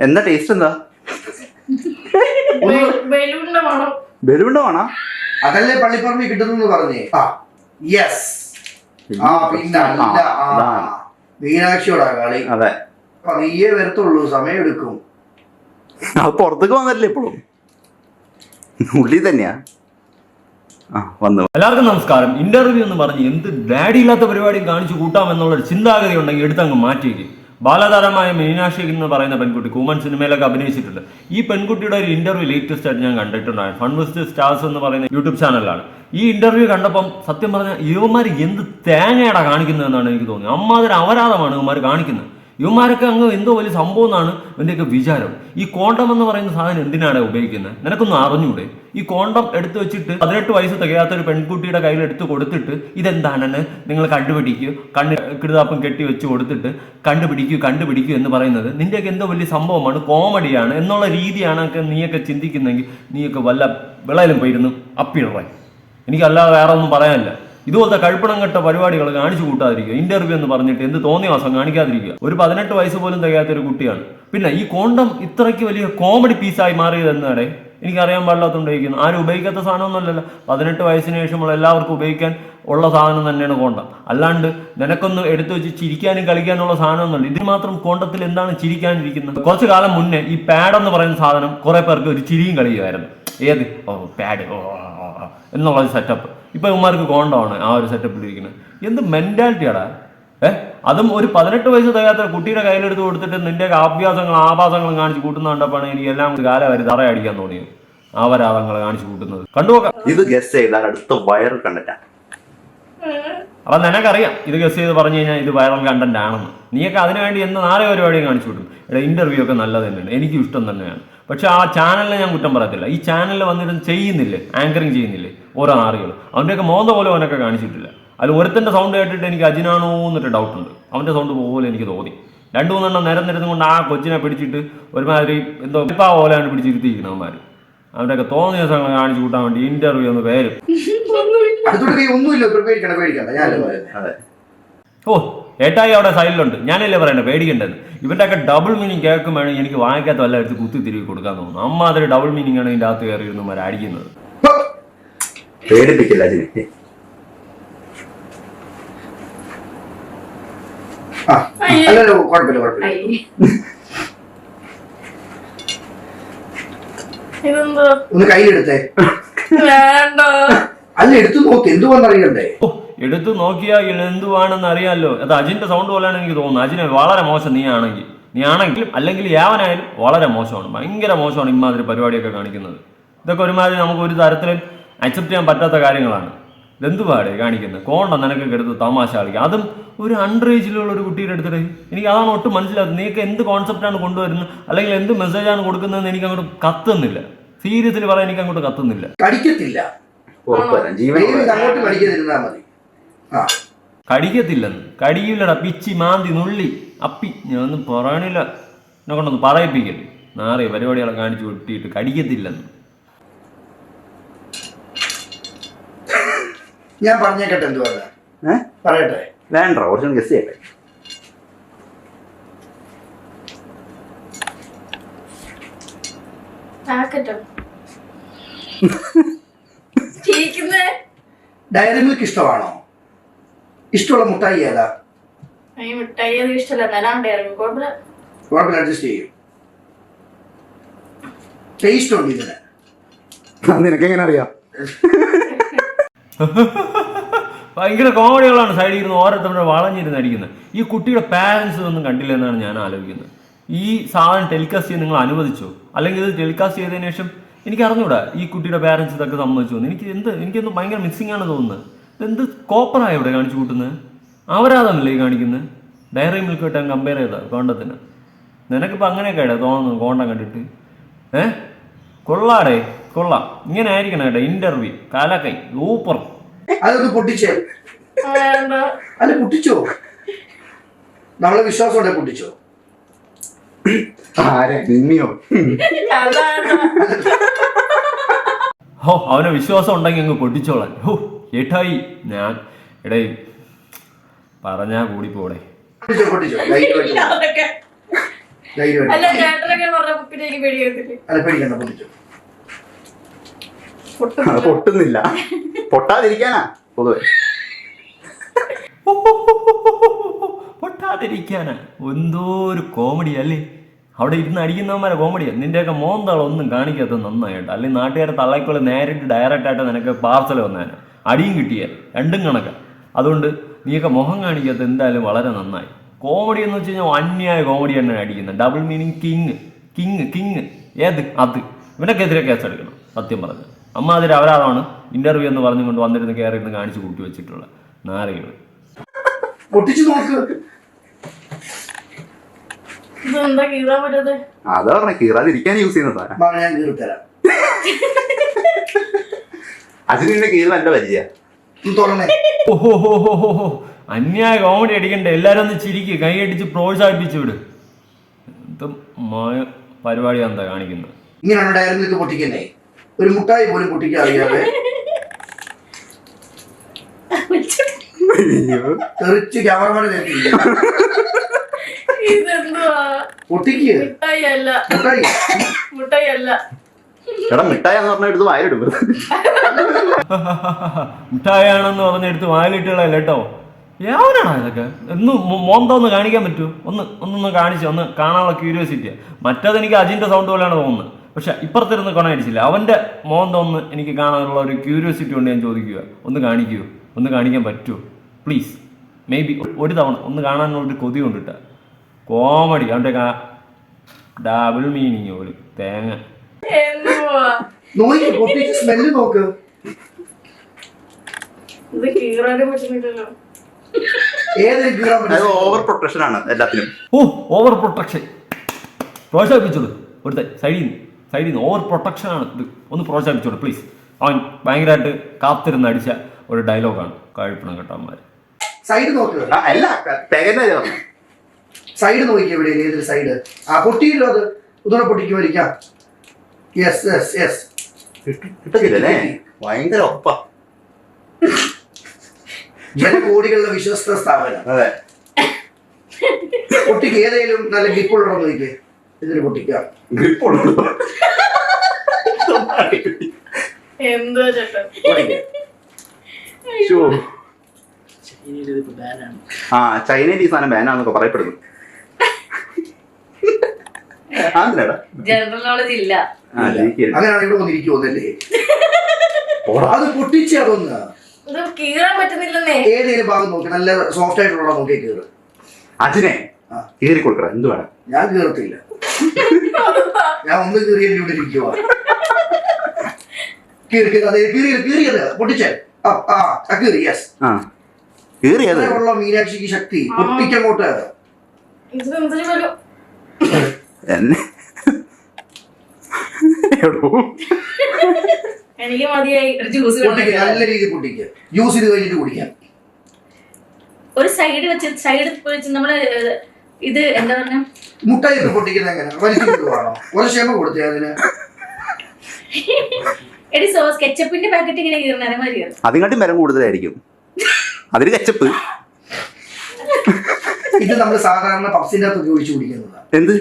എന്താ ടേസ്റ്റ് എന്താ? ബലൂണ്ട വേണോ അതല്ലേ പള്ളിപ്പറമ്പിൽ കിട്ടുന്നു പറഞ്ഞേ. ആ യെസ് ആ പിന്നെ അല്ല ആ. മീനാക്ഷിയോടാ കളി. അതെ. പതിയെ വരത്തുള്ളൂ സമയം എടുക്കും അത് പുറത്തേക്ക് വന്നിട്ടില്ല ഇപ്പോഴും? ഉള്ളി തന്നെയാ. ആ വന്നു. എല്ലാവർക്കും നമസ്കാരം. ഇന്റർവ്യൂ എന്ന് പറഞ്ഞ് എന്ത് ഡാഡി ഇല്ലാത്ത പരിപാടിയും കാണിച്ചു കൂട്ടാം എന്നുള്ള ഒരു ചിന്താഗതി ഉണ്ടെങ്കിൽ എടുത്തങ്ങ് മാറ്റിയേക്ക്. ബാലതാരമായ മീനാക്ഷി എന്ന് പറയുന്ന പെൺകുട്ടി കൂമൻ സിനിമയിലൊക്കെ അഭിനയിച്ചിട്ടുണ്ട്. ഈ പെൺകുട്ടിയുടെ ഒരു ഇന്റർവ്യൂ ലേറ്റസ്റ്റ് ആയിട്ട് ഞാൻ കണ്ടിട്ടുണ്ടായിരുന്നു. ഫൺ വിത്ത് സ്റ്റാർസ് എന്ന് പറയുന്ന യൂട്യൂബ് ചാനലാണ് ഈ ഇന്റർവ്യൂ കണ്ടപ്പം സത്യം പറഞ്ഞാൽ യുവമാർ എന്ത് തേങ്ങയാടാ കാണിക്കുന്നതെന്നാണ് എനിക്ക് തോന്നിയത്. അമ്മാതിരി അപരാധമാണ് ഇവന്മാർ കാണിക്കുന്നത്. ഇവന്മാരൊക്കെ അങ്ങ് എന്തോ വലിയ സംഭവം എന്നാണ് ഇവന്റെയൊക്കെ വിചാരം. ഈ കോണ്ടം എന്ന് പറയുന്ന സാധനം എന്തിനാണ് ഉപയോഗിക്കുന്നത് നിനക്കൊന്നും അറിഞ്ഞൂടെ? ഈ കോണ്ടം എടുത്തു വെച്ചിട്ട് പതിനെട്ട് വയസ്സ് തികയാത്ത ഒരു പെൺകുട്ടിയുടെ കയ്യിൽ എടുത്ത് കൊടുത്തിട്ട് ഇതെന്താണെന്ന് നിങ്ങൾ കണ്ടുപിടിക്കൂ. കണ്ണ് കിടുതാപ്പം കെട്ടി വെച്ച് കൊടുത്തിട്ട് കണ്ടുപിടിക്കൂ കണ്ടുപിടിക്കൂ എന്ന് പറയുന്നത് നിന്റെയൊക്കെ എന്തോ വലിയ സംഭവമാണ് കോമഡിയാണ് എന്നുള്ള രീതിയാണ് നീയൊക്കെ ചിന്തിക്കുന്നെങ്കിൽ നീയൊക്കെ വല്ല വിളയിലും പോയിരുന്നു അപ്പിടറായി എനിക്കല്ലാതെ വേറെ ഒന്നും പറയാനില്ല. ഇതുപോലത്തെ കഴുപ്പണം കെട്ട പരിപാടികൾ കാണിച്ചു കൂട്ടാതിരിക്കുക ഇന്റർവ്യൂ എന്ന് പറഞ്ഞിട്ട് എന്ത് തോന്നിയ മാസം കാണിക്കാതിരിക്കുക ഒരു പതിനെട്ട് വയസ്സ് പോലും തികയാത്ത ഒരു കുട്ടിയാണ് പിന്നെ ഈ കോണ്ടം ഇത്രയ്ക്ക് വലിയ കോമഡി പീസായി മാറിയത് എന്നാടെ എനിക്കറിയാൻ പാടില്ലാത്തതുകൊണ്ടിരിക്കുന്നു ആരും ഉപയോഗിക്കാത്ത സാധനമൊന്നുമല്ലല്ലോ പതിനെട്ട് വയസ്സിന് ശേഷമുള്ള എല്ലാവർക്കും ഉപയോഗിക്കാൻ ഉള്ള സാധനം തന്നെയാണ് കോണ്ടം അല്ലാണ്ട് നിനക്കൊന്ന് എടുത്തു വെച്ച് ചിരിക്കാനും കളിക്കാനുള്ള സാധനമൊന്നുമല്ല ഇതിന് മാത്രം കോണ്ടത്തിൽ എന്താണ് ചിരിക്കാനിരിക്കുന്നത് കുറച്ചു കാലം മുന്നേ ഈ പാഡ് എന്ന് പറയുന്ന സാധനം കുറെ പേർക്ക് ഒരു ചിരിയും കളിയുമായിരുന്നു ഏത് ഓ പാഡ് ഓ എന്നുള്ള സെറ്റപ്പ് ഇപ്പൊ ഇവന്മാർക്ക് കോണ്ടാണ് ആ ഒരു സെറ്റപ്പിൽ ഇരിക്കുന്നത് എന്ത് മെന്റാലിറ്റിയാടാ ഏഹ് അതും ഒരു പതിനെട്ട് വയസ്സ് തികയാത്ത കുട്ടിയുടെ കയ്യിലെടുത്ത് കൊടുത്തിട്ട് നിന്റെ ആഭ്യാസങ്ങളും ആഭാസങ്ങളും കാണിച്ച് കൂട്ടുന്ന കണ്ടപ്പോഴാണ് എനിക്ക് എല്ലാം കാലം വരെ തറയടിക്കാൻ തോന്നിയത്. ആവരാധങ്ങൾ കാണിച്ചു കൂട്ടുന്നത്. കണ്ടുപോക്കാം ഇത് ഗസ് ചെയ്താൽ അടുത്ത വയർ കണ്ടറ്റാ അപ്പൊ നിനക്കറിയാം ഇത് ഗസ് ചെയ്ത് പറഞ്ഞു കഴിഞ്ഞാൽ ഇത് വൈറൽ കണ്ടന്റ് ആണെന്ന്. നീയൊക്കെ അതിനുവേണ്ടി എന്ന് നാളെ പരിപാടിയും കാണിച്ചു വിടും ഇവിടെ ഇന്റർവ്യൂ ഒക്കെ നല്ലത് തന്നെയാണ്. എനിക്കും ഇഷ്ടം തന്നെയാണ്. പക്ഷെ ആ ചാനലിനെ ഞാൻ കുറ്റം പറയത്തില്ല. ഈ ചാനലിൽ വന്നിട്ട് ചെയ്യുന്നില്ലേ? ആങ്കറിങ് ചെയ്യുന്നില്ലേ? ഓരോ ആറുകൾ അവന്റെയൊക്കെ മോന്ത പോലെ അവനൊക്കെ കാണിച്ചിട്ടില്ല. അതിൽ ഒരുത്തന്റെ സൗണ്ട് കേട്ടിട്ട് എനിക്ക് അജിനാണോ എന്നിട്ട് ഡൗട്ട് ഉണ്ട്. അവന്റെ സൗണ്ട് പോലെ എനിക്ക് തോന്നി. രണ്ടു മൂന്നെണ്ണം നേരം നിരന്ന് കൊണ്ട് ആ കൊച്ചിനെ പിടിച്ചിട്ട് ഒരുമാതിരി എന്തോ ഇപ്പാ പോലെയാണ് പിടിച്ചിരുത്തിയിരിക്കണം അവന്മാർ അവന്റെയൊക്കെ തോന്നിയ ദിവസങ്ങൾ കാണിച്ചു കൂട്ടാൻ വേണ്ടി ഇന്റർവ്യൂ എന്ന് പേര്. ഒന്നുമില്ല. ഓ ഏട്ടായി അവിടെ സൈഡിലുണ്ട്. ഞാനല്ലേ പറയണ്ടേ പേടിക്കേണ്ടത് ഇവരുടെ ഒക്കെ ഡബിൾ മീനിങ് കേൾക്കുമ്പോഴാണ് എനിക്ക് വാങ്ങിക്കാത്ത വല്ല എടുത്ത് കുത്തി തിരികെ കൊടുക്കാൻ തോന്നുന്നു അമ്മ അതൊരു ഡബിൾ മീനിങ് ആണ് ഇതിന്റെ അകത്ത് കയറി ഇരുന്ന് അടിക്കുന്നത്. പേടിപ്പിക്കില്ല അതിന് ആ അല്ലല്ലോ കുഴപ്പമില്ല കുഴപ്പമില്ല. ഇതെന്തോ? ഒന്ന് കയ്യിലെടുത്തേ. അല്ല എടുത്തു നോക്ക് എന്തുവാന്നറിയണ്ടേ? ഓ എടുത്തു നോക്കിയാൽ എന്തുവാണെന്ന് അറിയാമല്ലോ അത് അജിന്റെ സൗണ്ട് പോലെയാണ് എനിക്ക് തോന്നുന്നത്. അജിന് വളരെ മോശം നീ ആണെങ്കിൽ നീ ആണെങ്കിലും അല്ലെങ്കിൽ യാവനായാലും വളരെ മോശമാണ്. ഭയങ്കര മോശമാണ് ഇമാതിരി പരിപാടിയൊക്കെ കാണിക്കുന്നത്. ഇതൊക്കെ ഒരുമാതിരി നമുക്ക് ഒരു തരത്തിലും അക്സെപ്റ്റ് ചെയ്യാൻ പറ്റാത്ത കാര്യങ്ങളാണ്. ഇതെന്തുപാടെ കാണിക്കുന്നത്? കോണ്ട നിനക്കൊക്കെ എടുത്ത് തമാശ കളിക്കുക അതും ഒരു അണ്ടർ ഏജിലുള്ള ഒരു കുട്ടിയുടെ അടുത്തിടെ. എനിക്ക് അതാണ് ഒട്ടും മനസ്സിലാകുന്നത് നീക്ക് എന്ത് കോൺസെപ്റ്റാണ് കൊണ്ടുവരുന്നത്? അല്ലെങ്കിൽ എന്ത് മെസ്സേജാണ് കൊടുക്കുന്നതെന്ന് എനിക്ക് അങ്ങോട്ട് കത്തുന്നില്ല. സീരിയസിൽ പറയാൻ എനിക്ക് അങ്ങോട്ട് കത്തുന്നില്ല കടിക്കത്തില്ല അങ്ങോട്ട് കടിക്കാതിരുന്നാ മതി? കടിക്കത്തില്ലെന്ന്. കടിയില്ലടാ പിച്ചി മാന്തി നുള്ളി അപ്പി. ഞാൻ ഒന്നും പറയണില്ല. എന്നെ കൊണ്ടൊന്ന് പറയിപ്പിക്കല്ലേ നാറിയ പരിപാടികളെ കാണിച്ചു കൊട്ടിയിട്ട് കടിക്കത്തില്ലെന്ന്. ഞാൻ പറഞ്ഞേക്കട്ടെ എന്തുവാ? ഏ? പറയട്ടെ. വേണ്ട കുറച്ചും ഗസ് ചെയ്യട്ടെ. ഡയറി മിൽക്ക് ഇഷ്ടമാണോ? ഇഷ്ടമുള്ള മുട്ടായി ഏതാ? ഈ മിഠായി അത് ഇഷ്ടമല്ല. എന്നാലും ഉണ്ടായിരുന്നു കുഴപ്പമില്ല കുഴപ്പമില്ല അഡ്ജസ്റ്റ് ചെയ്യും. ടേസ്റ്റ് ഉണ്ട് ഇതിന്. നിനക്ക് എങ്ങനെ അറിയാം? ഭയങ്കര കോമഡികളാണ് സൈഡിൽ ഇരുന്ന് ഓരോരുത്തരുടെ വളഞ്ഞിരുന്ന് അടിക്കുന്നത്. ഈ കുട്ടിയുടെ പാരന്റ്സ് ഒന്നും കണ്ടില്ല എന്നാണ് ഞാൻ ആലോചിക്കുന്നത്. ഈ സാധനം ടെലികാസ്റ്റ് ചെയ്യാൻ നിങ്ങൾ അനുവദിച്ചോ? അല്ലെങ്കിൽ ഇത് ടെലികാസ്റ്റ് ചെയ്തതിനു ശേഷം എനിക്ക് അറിഞ്ഞൂടാ ഈ കുട്ടിയുടെ പാരന്റ്സ് ഇതൊക്കെ സമ്മതിച്ചു എനിക്ക് എന്ത് എനിക്കൊന്ന് ഭയങ്കര മിസ്സിംഗ് ആണ് തോന്നുന്നത്. ഇതെന്ത് കോപ്പറാണ് ഇവിടെ കാണിച്ചു കൂട്ടുന്നത്? അവരാതല്ലേ ഈ കാണിക്കുന്നത്? ഡയറി മിൽക്ക് കിട്ടാൻ കമ്പയർ ചെയ്താ കോണ്ടത്തിന്. നിനക്കിപ്പോൾ അങ്ങനെയൊക്കെ ഇടാ തോന്നുന്നു കോണ്ടം കണ്ടിട്ട്? ഏ? കൊള്ളാടേ കൊള്ളാം. ഇങ്ങനെ ആയിരിക്കണം കേട്ടോ ഇന്റർവ്യൂ കാലക്കൈ സൂപ്പർ അതൊന്ന് പൊട്ടിച്ചേ? വേണ്ട. അല്ല പൊട്ടിച്ചോ? നമ്മളെ വിശ്വാസം ഉണ്ടെ പൊട്ടിച്ചോ? ആരെ? നിന്നിയോ? ഹോ അവന് വിശ്വാസം ഉണ്ടെങ്കിൽ അങ്ങ് പൊട്ടിച്ചോളാൻ. ഹോ ഏട്ടായി ഞാൻ എടേ പറഞ്ഞാ കൂടി പോടെ പൊട്ടിച്ചോ. പൊട്ടിച്ചോ ലൈറ്റ് വെച്ചോ. അതൊക്കെ. ധൈര്യമായിട്ട് അല്ല ചേട്ടനൊക്കെ പറഞ്ഞ അല്ല പേടിക്കണ്ട പൊട്ടിച്ചു. പൊട്ടും അത് പൊട്ടുന്നില്ല. പൊട്ടാതിരിക്കാനാ പൊതുവെ. പൊട്ടാതിരിക്കാനാ. എന്തോ ഒരു കോമഡി അല്ലേ? അവിടെ ഇരുന്ന് അടിക്കുന്നവന്മാരെ കോമഡിയാണ് നിന്റെയൊക്കെ മോന്താളം ഒന്നും കാണിക്കാത്ത നന്നായിട്ട്. അല്ലെങ്കിൽ നാട്ടുകാരെ തള്ളക്കുള്ള നേരിട്ട് ഡയറക്റ്റ് ആയിട്ട് നിനക്ക് പാർസൽ വന്നേനെ. അടിയും കിട്ടിയ. രണ്ടും കണക്ക്. അതുകൊണ്ട് നീയൊക്കെ മുഖം കാണിക്കാത്ത എന്തായാലും വളരെ നന്നായി. കോമഡി എന്ന് വെച്ച് കഴിഞ്ഞാൽ അന്യായ കോമഡി തന്നെയാണ് അടിക്കുന്നത്. Double meaning king king king ഏത്? അത്. ഇവനൊക്കെതിരെ കേസ് എടുക്കണം. സത്യം പറഞ്ഞു. അമ്മ അതിൽ അവരാളാണ് ഇന്റർവ്യൂ എന്ന് പറഞ്ഞുകൊണ്ട് വന്നിരുന്ന് കയറി കാണിച്ച് കൂട്ടി വെച്ചിട്ടുള്ള നാരകൾ നോക്ക് ഇത് എന്താ കീറാൻ പറ്റത് അതാ പറഞ്ഞ കീറാതിരിക്കാൻ യൂസ് ചെയ്യുന്ന സാധനം വാ, ഞാൻ കീറി തരാം. അതിന് നിന്റെ കീറ് നല്ല പരിചയ. ഓഹോ അന്യായ കോമഡി അടിക്കണ്ടേ? എല്ലാരും ഒന്ന് ചിരിക്ക്. കൈയടിച്ച് പ്രോത്സാഹിപ്പിച്ചു വിട്. എന്ത് മായ പരിപാടിയാണ് എന്താ കാണിക്കുന്നത് ഇങ്ങനെയാണ് ഡയറി പൊട്ടിക്കണ്ടേ? ഒരു മുട്ടായി പോലും പൊട്ടിക്കാൻ അറിയാതെ തെറിച്ച് ക്യാമറമാനെ പൊട്ടിക്ക്. മിഠായി. അല്ല മുട്ടായി മുട്ടായി എടാ മിഠായി എന്ന് പറഞ്ഞ എടുത്ത് വായിലിടും മിഠായാണെന്ന് പറഞ്ഞെടുത്ത് വായിലിട്ടുള്ള കേട്ടോ യാവനാണോ ഇതൊക്കെ? ഒന്ന് മോന്തോന്ന് കാണിക്കാൻ പറ്റുമോ ഒന്ന് ഒന്നൊന്ന് കാണിച്ചു ഒന്ന് കാണാനുള്ള ക്യൂരിയോസിറ്റിയാ എനിക്ക് അജിന്റെ സൗണ്ട് പോലെയാണ് തോന്നുന്നത്. പക്ഷെ ഇപ്പുറത്തിരുന്ന് കൊണയടിച്ചില്ല അവന്റെ മോന്തോന്ന് എനിക്ക് കാണാനുള്ള ഒരു ക്യൂരിയോസിറ്റി ഉണ്ട് ഞാൻ ചോദിക്കുക ഒന്ന് കാണിക്കുമോ ഒന്ന് കാണിക്കാൻ പറ്റുമോ പ്ലീസ് മേ ബി ഒരു തവണ ഒന്ന് കാണാനുള്ള ഒരു കൊതി കൊണ്ടിട്ട. കോമഡി. കണ്ടേക്കാ ഡബിൾ മീനിങ് ഒരു തേങ്ങ. നോക്കി പൊട്ടിച്ച് സ്മെല്ല് നോക്ക്. ഇത് കീറാനും പറ്റുന്നില്ലല്ലോ. ഏത് ഓവർ പ്രൊട്ടക്ഷൻ ആണ് എല്ലാത്തിനും. ഓ ഓവർ പ്രൊട്ടക്ഷൻ പ്രോത്സാഹിപ്പിച്ചോളൂ. ഒരുത്തെ സൈഡിൽ നിന്ന് സൈഡിൽ നിന്ന് ഓവർ പ്രൊട്ടക്ഷൻ ആണ് ഇത്. ഒന്ന് പ്രോത്സാഹിപ്പിച്ചോളൂ പ്ലീസ് അവൻ ഭയങ്കരമായിട്ട് കാത്തിരുന്ന് അടിച്ച ഒരു ഡയലോഗാണ് കഴിപ്പണം കേട്ടവന്മാർ സൈഡ് നോക്ക്. ആ, അല്ല സൈഡ് നോക്കി എവിടെ ഏതൊരു സൈഡ് ആ പൊട്ടിയില്ലോ അത്. ഒന്നുകൂടെ പൊട്ടിക്കുമായിരിക്കാം യെസ് യെസ് യെസ് ഭയങ്കര ഒപ്പ ജനകോടികളുടെ വിശ്വസ്ത സ്ഥാപനം. അതെ. പൊട്ടിക്ക് ഏതെങ്കിലും നല്ല ഗ്രിപ്പുള്ളടം നോക്കിക്കേ. ഇതിന് പൊട്ടിക്കാം. ഗ്രിപ്പുള്ളൂ എന്തോ ചേട്ടാ. ആ ചൈനയിൽ ഈ സാധനം ബാനാന്നൊക്കെ പറയപ്പെടുന്നു. ജനറൽ നോളജ് ഇല്ല. ആ ജയിക്കരുത്. അങ്ങനെയാണ് ഇവിടെ വന്നിരിക്കുമോന്നല്ലേ പോടാ. അത് പൊട്ടിച്ച് അതൊന്ന്. ഇത് കീറാൻ പറ്റുന്നില്ലെന്നേ. ഏതെങ്കിലും ഭാഗം നോക്കി. നല്ല സോഫ്റ്റ് ആയിട്ടുള്ള നോക്കി കീറ്. അതിനെ കീറി കൊടുക്കറ എന്ത് വേണം? ഞാൻ കീറത്തില്ല. ഞാൻ ഒന്ന് കീറിയതിൽ ഇവിടെ ഇരിക്കുവാ. കീറി കീറി അതെ കീറിയത് കീറിയത് പൊട്ടിച്ചേ. ആ കീറി. യെസ് ആ. കീറിയത്. മീനാക്ഷിക്ക് ശക്തി പൊട്ടിക്കങ്ങോട്ട്. എന്നെ. എടോ. എനിക്ക് മതിയായി. ഒരു ജ്യൂസ് പൊട്ടിക്ക് നല്ല രീതിയിൽ പൊട്ടിക്ക്. ജ്യൂസ് ഇത് കഴിഞ്ഞിട്ട് കുടിക്കാം. ഒരു സൈഡ് വെച്ച് സൈഡ് വെച്ച് നമ്മൾ ഏഹ്, ഇത് എന്താ പറഞ്ഞ? മുട്ടായി ഒക്കെ പൊട്ടിക്കുന്നത് എങ്ങനെ? വലിച്ചു കൊണ്ടുപോകണോ ഒരു ക്ഷമ കൊടുത്തേ അതിന്. എടി സോസ് കെച്ചപ്പിന്റെ പാക്കറ്റ് ഇങ്ങനെ കീറണ അതേമാതിരി അതിനെക്കാട്ടി മരം കൂടുതലായിരിക്കും. അതിന് കച്ചപ്പ്. ഇത് നമ്മൾ സാധാരണ പപ്സിന്റെ അകത്ത് ഒഴിച്ചു കുടിക്കുന്നതാണ് എന്ത്?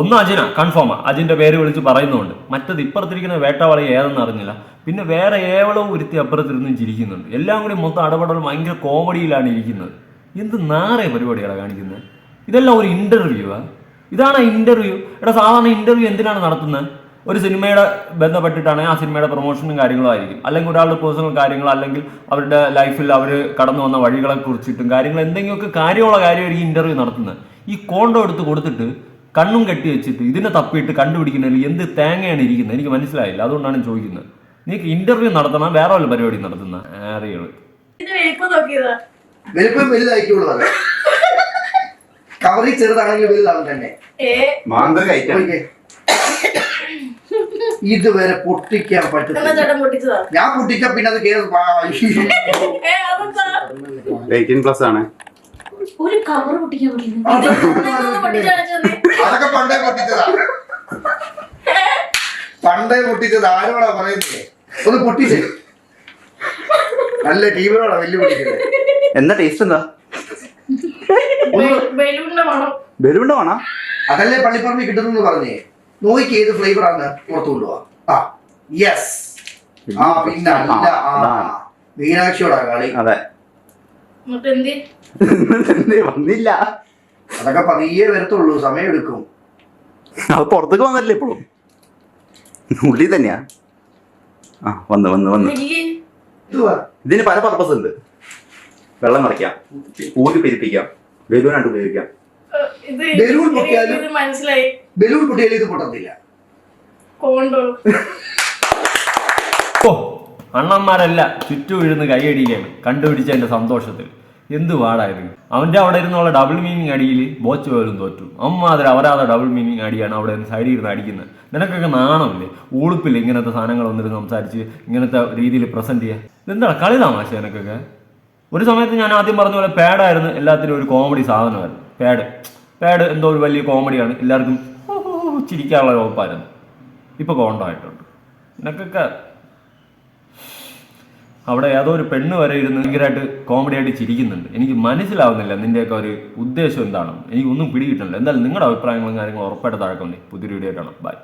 ഒന്ന് അജിന കൺഫേമാ അജിന്റെ പേര് വിളിച്ച് പറയുന്നുണ്ട്. മറ്റത് ഇപ്പുറത്തിരിക്കുന്ന വേട്ടവാളി ഏതെന്ന് അറിഞ്ഞില്ല. പിന്നെ വേറെ ഏവളവും ഒരുത്തി അപ്പുറത്തിരുന്നും ചിരിക്കുന്നുണ്ട്. എല്ലാം കൂടി മൊത്തം അടപടൽ ഭയങ്കര കോമഡിയിലാണ് ഇരിക്കുന്നത്. എന്ത് നാറേ പരിപാടികളാണ് കാണിക്കുന്നത് ഇതെല്ലാം ഒരു ഇന്റർവ്യൂവാ ഇതാണ് ഇന്റർവ്യൂ എടാ സാധാരണ ഇന്റർവ്യൂ എന്തിനാണ് നടത്തുന്നത് ഒരു സിനിമയുടെ ബന്ധപ്പെട്ടിട്ടാണെങ്കിൽ ആ സിനിമയുടെ പ്രൊമോഷനും കാര്യങ്ങളും ആയിരിക്കും. അല്ലെങ്കിൽ ഒരാളുടെ പേഴ്സണൽ കാര്യങ്ങൾ അല്ലെങ്കിൽ അവരുടെ ലൈഫിൽ അവർ കടന്നു വന്ന വഴികളെ കുറിച്ചിട്ടും കാര്യങ്ങൾ എന്തെങ്കിലുമൊക്കെ കാര്യമുള്ള കാര്യമായിരിക്കും ഇന്റർവ്യൂ നടത്തുന്നത്. ഈ കോണ്ടോ എടുത്ത് കൊടുത്തിട്ട് കണ്ണും കെട്ടി വെച്ചിട്ട് ഇതിനെ തപ്പിയിട്ട് കണ്ടുപിടിക്കുന്നതിൽ എന്ത് തേങ്ങയാണ് ഇരിക്കുന്നത്? എനിക്ക് മനസ്സിലായില്ല. അതുകൊണ്ടാണ് ചോദിക്കുന്നത്. നീക്ക് ഇന്റർവ്യൂ നടത്തണം വേറെ വല്ല പരിപാടി നടത്തുന്ന? ആരെയാണ് വലിപ്പം കവറിൽ ചെറുതാണെങ്കിൽ വലുതാവും തന്നെ ഏ? കഴിക്കാം. ഇതുവരെ പൊട്ടിക്കാൻ പൊട്ടിച്ചതാ? ഞാൻ പൊട്ടിച്ച പിന്നെ അത് എയ്റ്റീൻ പ്ലസ് ആണ്. ഒരു കവർ പൊട്ടിക്കാൻ അതൊക്കെ പണ്ടേ പൊട്ടിച്ചതാ. പണ്ടേ പൊട്ടിച്ചത്. ആരോടാ പറയുന്നത് ഒന്ന് പൊട്ടിച്ചേ. നല്ല ടീമിനോടാ വെല്ലുവിളിക്കുന്നത്. എന്താ ടേസ്റ്റ് എന്താ? ബലൂണിന്റെ വേണം അതല്ലേ പള്ളിപ്പറമ്പിൽ കിട്ടുന്നു പറഞ്ഞേ? നോയിക്ക് ഏത് ഫ്ലേവർ ആണ് പുറത്തു കൊണ്ടുപോവാ. ആ യെസ് ആ പിന്നെ അല്ല ആ. മീനാക്ഷിയോടാ കളി. അതെ. വന്നില്ല. അതൊക്കെ പതിയെ വരത്തുള്ളൂ സമയം എടുക്കും. അത് പുറത്തേക്ക് വന്നല്ലേ ഇപ്പോഴും? ഉള്ളി തന്നെയാ. ആ വന്ന് വന്ന് വന്ന്. ഇതിന് പല പർപ്പസ് ഉണ്ട്. വെള്ളം നിറയ്ക്കാം ഊരി പെരുപ്പിക്കാം ബലൂൺ ആയിട്ട് ഉപയോഗിക്കാം. മനസ്സിലായി. ബലൂൺ പൊട്ടിയാലും ഇത് പൊട്ടത്തില്ല. കോണ്ടോ? ഓ അണ്ണന്മാരല്ല ചുറ്റും എഴുന്ന് കൈയടിയിലാണ് കണ്ടുപിടിച്ച കണ്ടുപിടിച്ചതിന്റെ സന്തോഷത്തിൽ. എന്ത് പാടായിരുന്നു. അവന്റെ അവിടെ ഇരുന്നുള്ള ഡബിൾ മീനിങ് അടിയിൽ ബോച്ച് പോലും തോറ്റു. അമ്മാതിരി അവരാതെ ഡബിൾ മീനിങ് അടിയാണ് അവിടെ നിന്ന് സൈഡിൽ ഇരുന്ന് അടിക്കുന്നത്. നിനക്കൊക്കെ നാണമില്ലേ? ഊളുപ്പില്ല ഇങ്ങനത്തെ സാധനങ്ങൾ വന്നിരുന്ന് സംസാരിച്ച് ഇങ്ങനത്തെ രീതിയിൽ പ്രസന്റ് ചെയ്യാൻ. ഇതെന്താണ് കളി താമാശ നിനക്കൊക്കെ? ഒരു സമയത്ത് ഞാൻ ആദ്യം പറഞ്ഞ പോലെ പാഡായിരുന്നു എല്ലാത്തിനും ഒരു കോമഡി സാധനമായിരുന്നു. പാഡ് പാഡ് എന്തോ ഒരു വലിയ കോമഡിയാണ് എല്ലാവർക്കും ചിരിക്കാനുള്ള വകുപ്പായിരുന്നു ഇപ്പൊ കോണ്ടായിട്ടുണ്ട് നിനക്കൊക്കെ അവിടെ ഏതോ ഒരു പെണ്ണ് വരെ ഇരുന്ന് ഭയങ്കരമായിട്ട് കോമഡി ആയിട്ട് ചിരിക്കുന്നുണ്ട്. എനിക്ക് മനസ്സിലാവുന്നില്ല നിന്റെയൊക്കെ ഒരു ഉദ്ദേശം എന്താണ്. എനിക്കൊന്നും പിടികിട്ടുന്നില്ല. എന്തായാലും നിങ്ങളുടെ അഭിപ്രായങ്ങളും കാര്യങ്ങളും ഉറപ്പായിട്ട് താഴെ പുതിയൊരു വീഡിയോ കാണാം. ബൈ